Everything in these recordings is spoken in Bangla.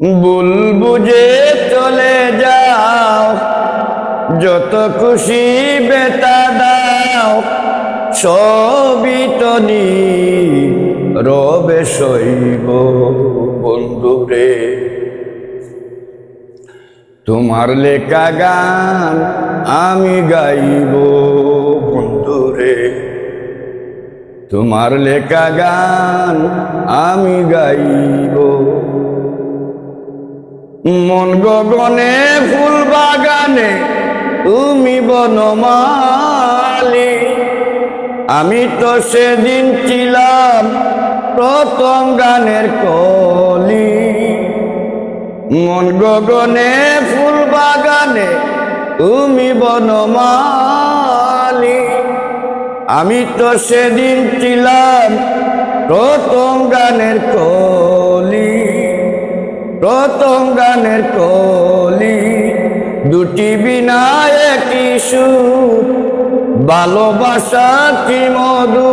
ভুল বুঝে চলে যাও, যত খুশি বেতা দাও। সবই তো নি রবে শৈব বন্ধুরে তোমার লেখা গান আমি গাইব বন্ধুরে তোমার লেখা গান আমি গাইব মন গগনে, ফুল বাগানে, তুমি বনমালি। আমি তো সেদিন ছিলাম প্রথম গানের কলি। মন গগনে, ফুল বাগানে, তুমি বনমালি। আমি তো সেদিন ছিলাম প্রথম গানের কলি। প্রথম গানের কলি, দুটি বিনা একই সুর, ভালোবাসা কি মধু?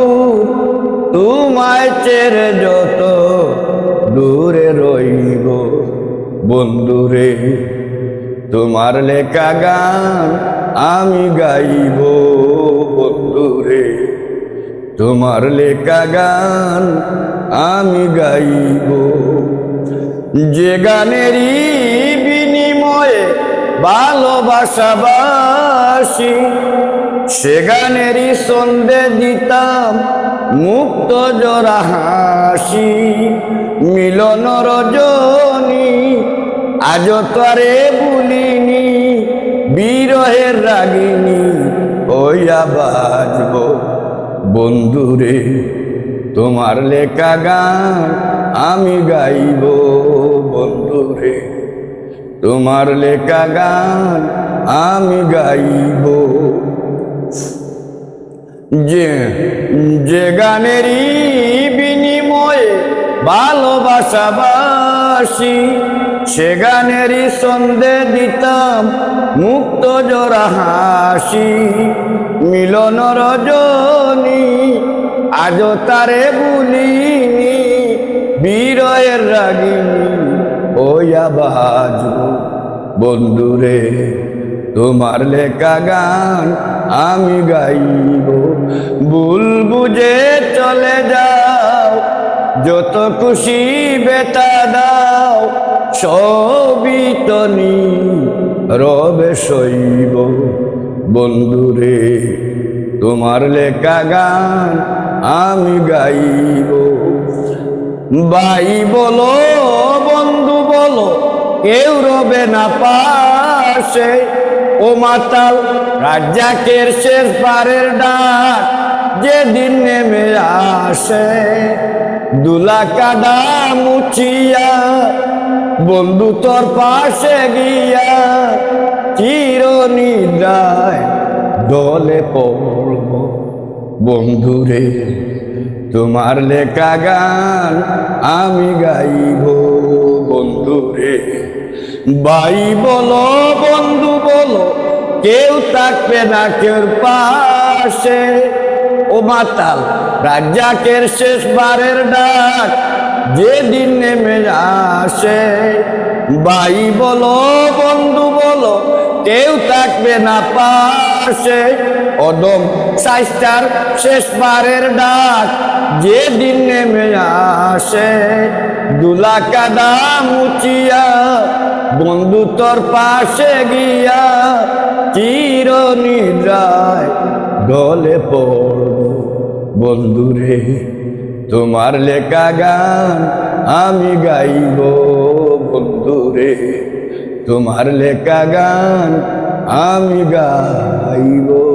তোমায় চেরে যত দূরে রইব বন্ধুরে, তোমার লেখা গান আমি গাইব বন্ধুরে, তোমার লেখা গান আমি গাইব যে গানেরই বিনিময়ে ভালোবাসাবাসি, সে গানেরই সন্ধে দিতাম মুক্ত জোড়া হাসি। মিলন রজনী আজ তরে বলিনি বিরহের রাগিনী ওইয়া বাজব। বন্ধুরে, তোমার লেখা গান আমি গাইব। বন্ধুরে, তোমার লেখা গান আমি গাইব। যে যে গানেরই বিনিময়ে ভালোবাসাবাসি, সে গানেরই সন্ধে দিতাম মুক্ত জোড়া হাসি। মিলন রজনী আজ তারে বলিনি বীরয়ের রাগিনী। ওয়া বাজব বন্ধুরে, তোমার লেখা গান আমি গাইব। ভুল বুঝে চলে যাও, যত খুশি বেতা দাও, সবই তনি রবে শৈব বন্ধুরে, তোমার লেখা গান আমি গাইব। ভাই বলো কেউ রবে না পাশে। ও মাতাল, রাজ্জাকের শেষ পারের ডাক যেদিন নেমে আসে। দুলা কাদা মুচিয়া বন্ধু তোর পাশে গিয়া চির নিদ্রায় দলে পড়ব। বন্ধুরে, তোমার লেখা গান আমি গাইব। বন্ধুরে ভাই বলো, বন্ধু বলো, কেউ থাকবে না কেউ পাশে। ও মাতাল শেষ বারের ডাক যেদিন নেমে আসে। ভাই বলো, বন্ধু বলো, কেউ থাকবে না পাশে অদম সাইস্টার শেষবারের ডাক। যেদিন নেমে আসে দুলা কাদা মুচিয়া বন্ধু তোর পাশে গিয়া চির নিদ্রায় দলে পড়ব। বন্ধুরে, তোমার লেখা গান আমি গাইব। বন্ধুরে, তোমার লেখা গান আমি পাইব